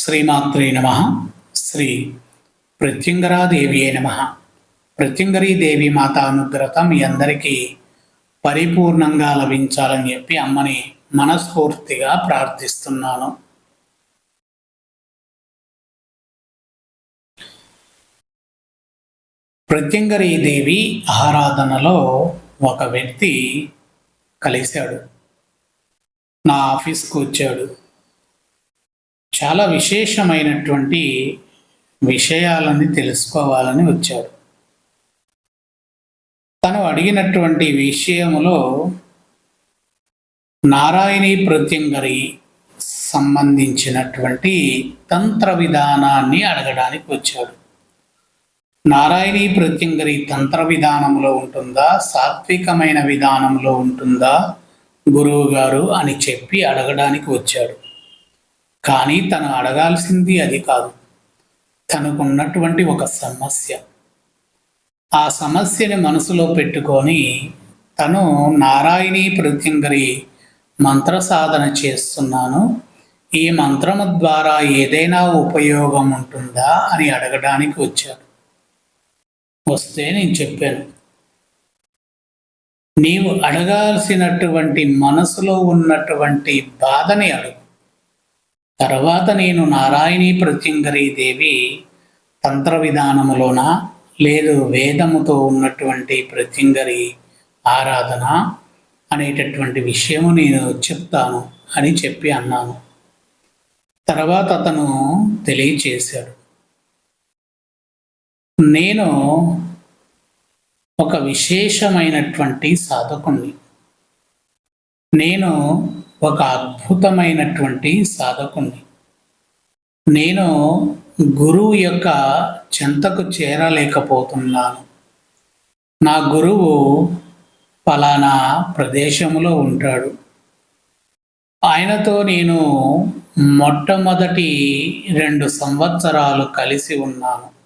శ్రీమాత్రే నమ. శ్రీ ప్రత్యంగరాదేవియే నమ. ప్రత్యంగరీదేవి మాత అనుగ్రహం మీ అందరికీ పరిపూర్ణంగా లభించాలని చెప్పి అమ్మని మనస్ఫూర్తిగా ప్రార్థిస్తున్నాను. ప్రత్యంగరీదేవి ఆరాధనలో ఒక వ్యక్తి కలిశాడు. నా ఆఫీస్కు వచ్చాడు. చాలా విశేషమైనటువంటి విషయాలని తెలుసుకోవాలని వచ్చాడు. తను అడిగినటువంటి విషయములో నారాయణీ ప్రత్యంగరి సంబంధించినటువంటి తంత్ర విధానాన్ని అడగడానికి వచ్చాడు. నారాయణీ ప్రత్యంగరి తంత్ర విధానంలో ఉంటుందా? సాత్వికమైన విధానంలో ఉంటుందా? గురువు గారు అని చెప్పి అడగడానికి వచ్చాడు. కానీ తను అడగాల్సింది అది కాదు. తనకున్నటువంటి ఒక సమస్య. ఆ సమస్యని మనసులో పెట్టుకొని తను నారాయణీ ప్రత్యంగరి మంత్ర సాధన చేస్తున్నాను. ఈ మంత్రము ద్వారా ఏదైనా ఉపయోగం ఉంటుందా అని అడగడానికి వచ్చాడు. వస్తే నేను చెప్పాను. నీవు అడగాల్సినటువంటి మనసులో ఉన్నటువంటి బాధని అడుగు. తర్వాత నేను నారాయణీ ప్రత్యంగరీ దేవి తంత్ర విధానములోన లేదు వేదముతో ఉన్నటువంటి ప్రత్యంగరి ఆరాధన అనేటటువంటి విషయము నేను చెప్తాను అని చెప్పి అన్నాను. తర్వాత అతను తెలియచేశాడు. నేను ఒక విశేషమైనటువంటి సాధకుణ్ణి. నేను ఒక అద్భుతమైనటువంటి సాధకుణ్ణి. నేను గురువు యొక్క చెంతకు చేరలేకపోతున్నాను. నా గురువు ఫలానా ప్రదేశంలో ఉంటాడు. ఆయనతో నేను మొట్టమొదటి రెండు సంవత్సరాలు కలిసి ఉన్నాను.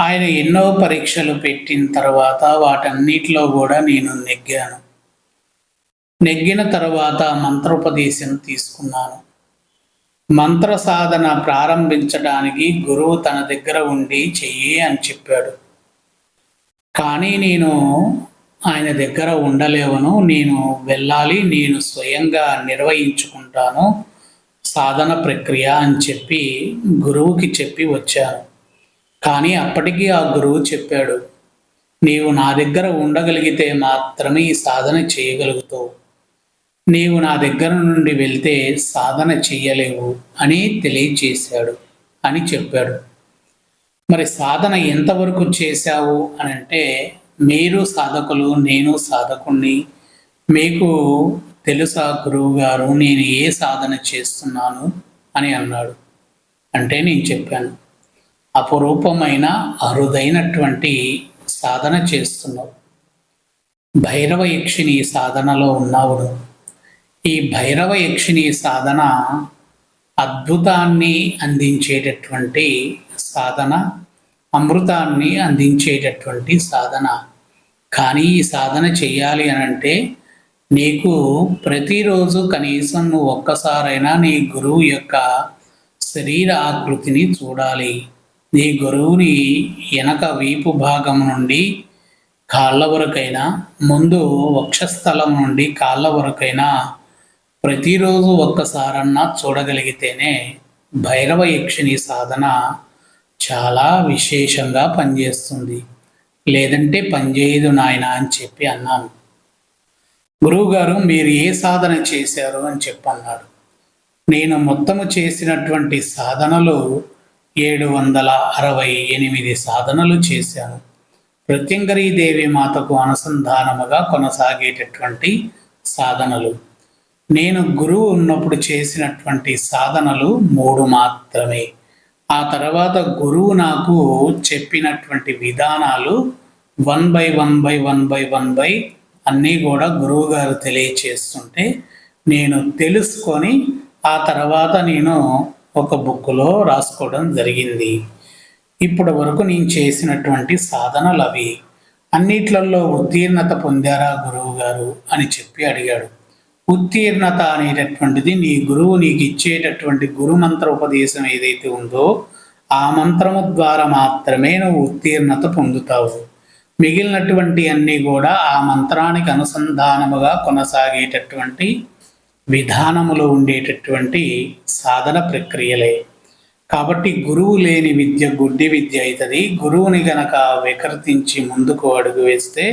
ఆయన ఎన్నో పరీక్షలు పెట్టిన తర్వాత వాటన్నిటిలో కూడా నేను నెగ్గాను. నెగ్గిన తర్వాత మంత్రోపదేశం తీసుకున్నాను. మంత్ర సాధన ప్రారంభించడానికి గురువు తన దగ్గర ఉండి చెయ్యి అని చెప్పాడు. కానీ నేను ఆయన దగ్గర ఉండలేవను. నేను వెళ్ళాలి నేను స్వయంగా నిర్వహించుకుంటాను సాధన ప్రక్రియ అని చెప్పి గురువుకి చెప్పి వచ్చాను. కానీ అప్పటికీ ఆ గురువు చెప్పాడు నీవు నా దగ్గర ఉండగలిగితే మాత్రమే ఈ సాధన చేయగలుగుతావు. నీవు నా దగ్గర నుండి వెళ్తే సాధన చెయ్యలేవు అని తెలియచేశాడు అని చెప్పాడు. మరి సాధన ఎంతవరకు చేశావు అని అంటే మీరు సాధకులు నేను సాధకుణ్ణి. మీకు తెలుసా గురువు గారు నేను ఏ సాధన చేస్తున్నాను అని అన్నాడు. అంటే నేను చెప్పాను అపురూపమైన అరుదైనటువంటి సాధన చేస్తున్నావు. భైరవ యక్షిని సాధనలో ఉన్నావు ఈ భైరవ యక్షిని సాధన అద్భుతాన్ని అందించేటటువంటి సాధన అమృతాన్ని అందించేటటువంటి సాధన. కానీ ఈ సాధన చేయాలి అని అంటే నీకు ప్రతిరోజు కనీసం నువ్వు ఒక్కసారైనా నీ గురువు యొక్క శరీర ఆకృతిని చూడాలి. నీ గురువుని వెనక వీపు భాగం నుండి కాళ్ళ వరకైనా ముందు వక్షస్థలం నుండి కాళ్ళ వరకైనా ప్రతిరోజు ఒక్కసారన్నా చూడగలిగితేనే భైరవ యక్షిణి సాధన చాలా విశేషంగా పనిచేస్తుంది. లేదంటే పనిచేయదు నాయన అని చెప్పి అన్నాను. గురువుగారు మీరు ఏ సాధన చేశారు అని చెప్పన్నాడు. నేను మొత్తము చేసినటువంటి సాధనలు ఏడు వందల అరవై ఎనిమిది సాధనలు చేశాను. ప్రత్యంగరీదేవి మాతకు అనుసంధానముగా కొనసాగేటటువంటి సాధనలు. నేను గురువు ఉన్నప్పుడు చేసినటువంటి సాధనలు మూడు మాత్రమే. ఆ తర్వాత గురువు నాకు చెప్పినటువంటి విధానాలు one by one by one by one by అన్నీ కూడా గురువు గారు తెలియచేస్తుంటే నేను తెలుసుకొని ఆ తర్వాత నేను ఒక బుక్లో రాసుకోవడం జరిగింది. ఇప్పటి వరకు నేను చేసినటువంటి సాధనలు అవి. అన్నిట్లలో ఉత్తీర్ణత పొందారా గురువు గారు అని చెప్పి అడిగాడు. ఉత్తీర్ణత అనేటటువంటిది నీ గురువు నీకు ఇచ్చేటటువంటి గురు మంత్ర ఉపదేశం ఏదైతే ఉందో ఆ మంత్రము ద్వారా మాత్రమే నువ్వు ఉత్తీర్ణత పొందుతావు. మిగిలినటువంటి అన్నీ కూడా ఆ మంత్రానికి అనుసంధానముగా కొనసాగేటటువంటి విధానములో ఉండేటటువంటి సాధన ప్రక్రియలే. కాబట్టి గురువు లేని విద్య గుడ్డి విద్య అవుతుంది గురువుని గనక వికర్తించి ముందుకు అడుగు వేస్తే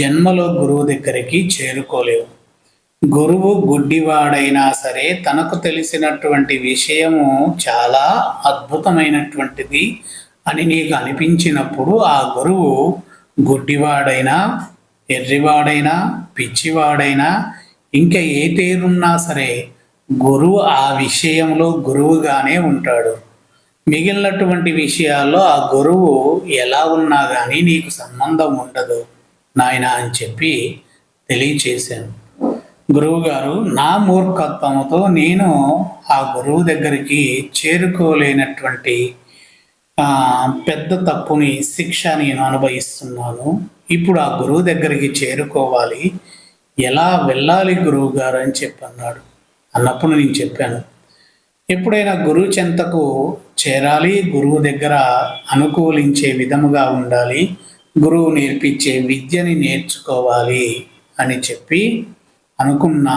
జన్మలో గురువు దగ్గరికి చేరుకోలేవు. గురువు గుడ్డివాడైనా సరే తనకు తెలిసినటువంటి విషయము చాలా అద్భుతమైనటువంటిది అని నీకు అనిపించినప్పుడు ఆ గురువు గుడ్డివాడైనా ఎర్రివాడైనా పిచ్చివాడైనా ఇంకా ఏ పేరున్నా సరే గురువు ఆ విషయంలో గురువుగానే ఉంటాడు. మిగిలినటువంటి విషయాల్లో ఆ గురువు ఎలా ఉన్నా కానీ నీకు సంబంధం ఉండదు నాయన అని చెప్పి తెలియచేశాను. గురువుగారు నా మూర్ఖత్వంతో నేను ఆ గురువు దగ్గరికి చేరుకోలేనటువంటి పెద్ద తప్పుని శిక్ష నేను అనుభవిస్తున్నాను. ఇప్పుడు ఆ గురువు దగ్గరికి చేరుకోవాలి. ఎలా వెళ్ళాలి గురువు గారు అని చెప్పి అన్నాడు అన్నప్పుడు నేను చెప్పాను. ఎప్పుడైనా గురువు చెంతకు చేరాలి గురువు దగ్గర అనుకూలించే విధముగా ఉండాలి గురువు నేర్పించే విద్యని నేర్చుకోవాలి అని చెప్పి అనుకున్న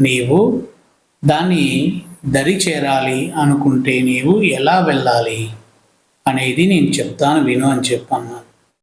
నీవు దాన్ని దరి చేరాలి అనుకుంటే నీవు ఎలా వెళ్ళాలి? అనేది నేను చెప్తాను విను అని చెప్పాను.